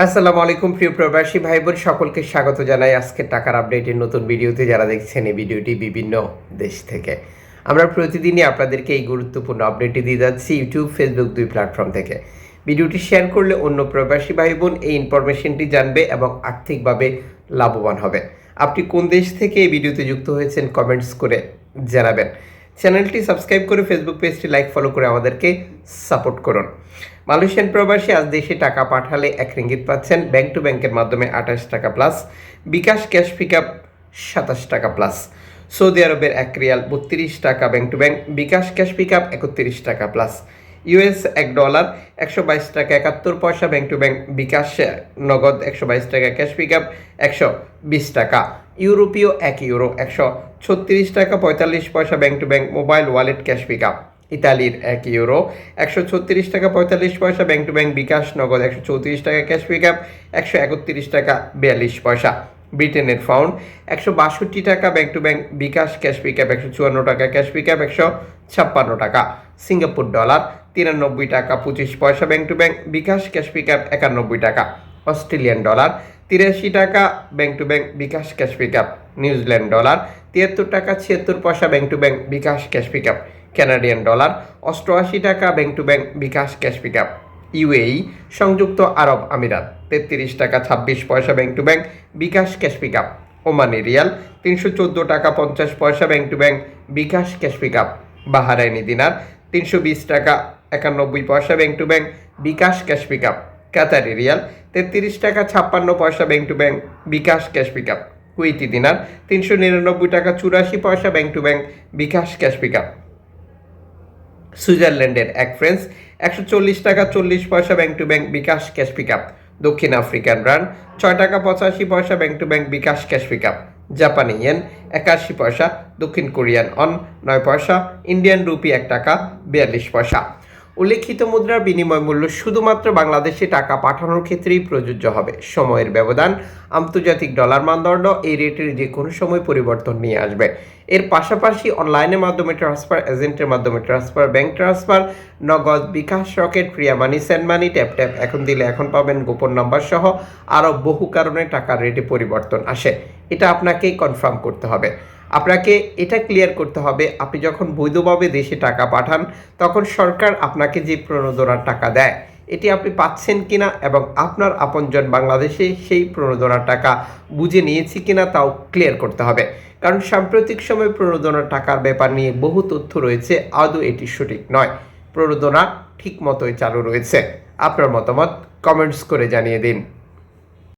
আসসালামু আলাইকুম, প্রিয় প্রবাসী ভাই বোন সকলকে স্বাগত জানাই আজকের টাকার আপডেটের নতুন ভিডিওতে। যারা দেখছেন এই ভিডিওটি বিভিন্ন দেশ থেকে। আমরা প্রতিদিনই আপনাদেরকে এই গুরুত্বপূর্ণ আপডেটটি দিয়ে যাচ্ছি ইউটিউব, ফেসবুক দুই প্ল্যাটফর্ম থেকে। ভিডিওটি শেয়ার করলে অন্য প্রবাসী ভাই বোন এই ইনফরমেশনটি জানবে এবং আর্থিকভাবে লাভবান হবে। আপনি কোন দেশ থেকে এই ভিডিওতে যুক্ত হয়েছেন, কমেন্টস করে জানাবেন। চ্যানেলটি সাবস্ক্রাইব করে ফেসবুক পেজটি লাইক ফলো করে আমাদেরকে সাপোর্ট করুন। মালয়েশিয়ান প্রবাসী আজ দেশে টাকা পাঠালে এক রিঙ্গিত পাচ্ছেন। ব্যাংক টু ব্যাংকের মাধ্যমে আঠাশ টাকা plus bKash cash pick up সাতাশ টাকা প্লাস সৌদি আরবের এক রিয়াল বত্রিশ টাকা bank to bank bKash cash pick up একত্রিশ টাকা প্লাস ইউএস এক ডলার একশো বাইশ টাকা একাত্তর পয়সা। ব্যাংক টু ব্যাংক বিকাশ নগদ একশো বাইশ টাকা ক্যাশ পিক আপ একশো বিশ টাকা। ইউরোপীয় এক ইউরো, একশো ছত্রিশ টাকা পঁয়তাল্লিশ পয়সা bank to bank mobile wallet cash pick up ইতালির এক ইউরো, একশো ছত্রিশ টাকা পঁয়তাল্লিশ পয়সা ব্যাংক টু ব্যাংক বিকাশ নগদ, একশো চৌত্রিশ টাকা ক্যাশ পিক আপ একশো একত্রিশ টাকা বিয়াল্লিশ পয়সা। ব্রিটেনের ফাউন্ড একশো বাষট্টি টাকা bank to bank bKash cash pick up একশো চুয়ান্ন টাকা ক্যাশ পিক আপ একশো ছাপ্পান্ন টাকা। সিঙ্গাপুর ডলার তিরানব্বই টাকা পঁচিশ পয়সা bank to bank bKash cash pick up একানব্বই টাকা। অস্ট্রেলিয়ান ডলার তিরাশি টাকা bank to bank bKash cash pick up New Zealand dollar, তিয়াত্তর টাকা ছিয়াত্তর পয়সা bank to bank bKash cash pick up Canadian dollar অষ্টআশি টাকা bank to bank bKash cash pick up UAE সংযুক্ত আরব আমিরাত, তেত্রিশ টাকা ছাব্বিশ পয়সা bank to bank bKash cash pick up Omani riyal, তিনশো চোদ্দ টাকা পঞ্চাশ পয়সা bank to bank bKash cash pick up Bahraini dinar, তিনশো বিশ টাকা একানব্বই পয়সা bank to bank bKash cash pick up Qatari riyal তেত্রিশ টাকা ছাপ্পান্ন পয়সা bank to bank bKash cash pick up Kuwaiti dinar, তিনশো নিরানব্বই টাকা চুরাশি পয়সা bank to bank bKash cash pick up সুইজারল্যান্ডের এক ফ্রেন্স একশো চল্লিশ টাকা চল্লিশ পয়সা bank to bank bKash cash pick up দক্ষিণ আফ্রিকান রান ছয় টাকা পঁচাশি পয়সা bank to bank bKash cash pick up জাপানি ইয়েন একাশি পয়সা, দক্ষিণ কোরিয়ান অন নয় পয়সা, ইন্ডিয়ান রুপি এক টাকা, বিয়াল্লিশ পয়সা। উল্লেখিত মুদ্রার বিনিময় মূল্য শুধুমাত্র বাংলাদেশে টাকা পাঠানোর ক্ষেত্রেই প্রযোজ্য হবে। সময়ের ব্যবধান, আন্তর্জাতিক ডলার মানদণ্ড, এই রেটের যে কোনো সময় পরিবর্তন নিয়ে আসবে। এর পাশাপাশি অনলাইনের মাধ্যমে ট্রান্সফার এজেন্টের মাধ্যমে transfer, bank transfer, Nagad bKash Rocket Priya money, send money, tap tap এখন দিলে এখন পাবেন গোপন নাম্বার সহ আরও বহু কারণে টাকার রেটে পরিবর্তন আসে। এটা আপনাকেই কনফার্ম করতে হবে। আপনাকে এটা ক্লিয়ার করতে হবে, আপনি যখন বৈধভাবে দেশে টাকা পাঠান, তখন সরকার আপনাকে যে প্রণোদনার টাকা দেয়, এটি আপনি পাচ্ছেন কিনা এবং আপনার আপনজন বাংলাদেশে সেই প্রণোদনার টাকা বুঝে নিয়েছি কিনা তাও ক্লিয়ার করতে হবে। কারণ সাম্প্রতিক সময়ে প্রণোদনার টাকার ব্যাপার নিয়ে বহু তথ্য রয়েছে, আদৌ এটি সঠিক নয়। প্রণোদনা ঠিক মতোই চালু রয়েছে। আপনার মতামত কমেন্টস করে জানিয়ে দিন।